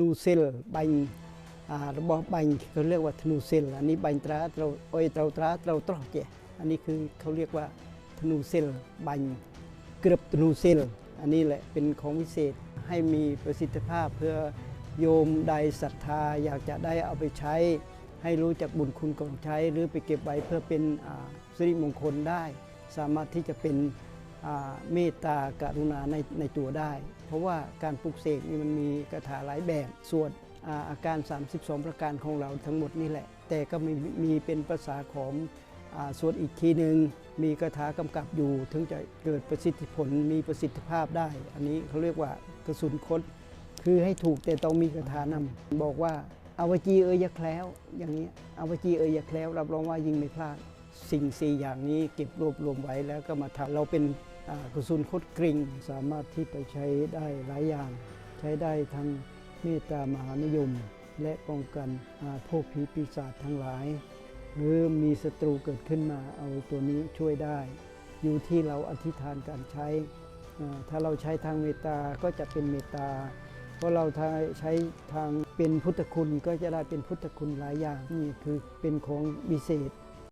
นูเซลใบอ่าระบบใบเขาเรียกว่าธนูเซลอันนี้ใบตราเราโอยเตราตราเราตรอกเจอันนี้คือเขาเรียกว่าธนูเซลใบเกือบธนูเซลอันนี้แหละเป็นของวิเศษให้มีประสิทธิภาพเพื่อโยมใดศรัทธาอยากจะได้เอาไปใช้ ให้รู้จักบุญคุณของใช้ หรือไปเก็บไว้เพื่อเป็นสิริมงคลได้ สามารถที่จะเป็น เมตตากรุณาในในตัวได้ เพราะว่าการปลุกเสกนี่มันมีคาถาหลายแบบส่วนอาอาการ 32 ประการของเราทั้งหมดนี่แหละ แต่ก็มีมีเป็นภาษาของอส่วนอีกทีหนึ่งมีคาถากำกับอยู่ ถึงจะเกิดประสิทธิผลมีประสิทธิภาพได้ อันนี้เขาเรียกว่ากระสุนคดคือให้ถูกแต่ต้องมีคาถานำบอกว่าอาวจีเอยอยาแคล้วอย่างนี้อาวจีเอยอยาแคล้วรับรองว่ายิงไม่พลาด สิ่งสี่อย่างนี้เก็บรวบรวมไว้แล้วก็มาทำเราเป็นกระสุนคดกริ่งสามารถที่ไปใช้ได้หลายอย่าง ใช้ได้ทั้งเมตตามหานิยม และป้องกันพวกผีปีศาจทั้งหลาย หรือมีศัตรูเกิดขึ้นมาเอาตัวนี้ช่วยได้ อยู่ที่เราอธิษฐานการใช้ ถ้าเราใช้ทางเมตตาก็จะเป็นเมตตาเพราะเราถ้าใช้ทางเป็นพุทธคุณก็จะได้เป็นพุทธคุณหลายอย่างนี่คือเป็นของวิเศษ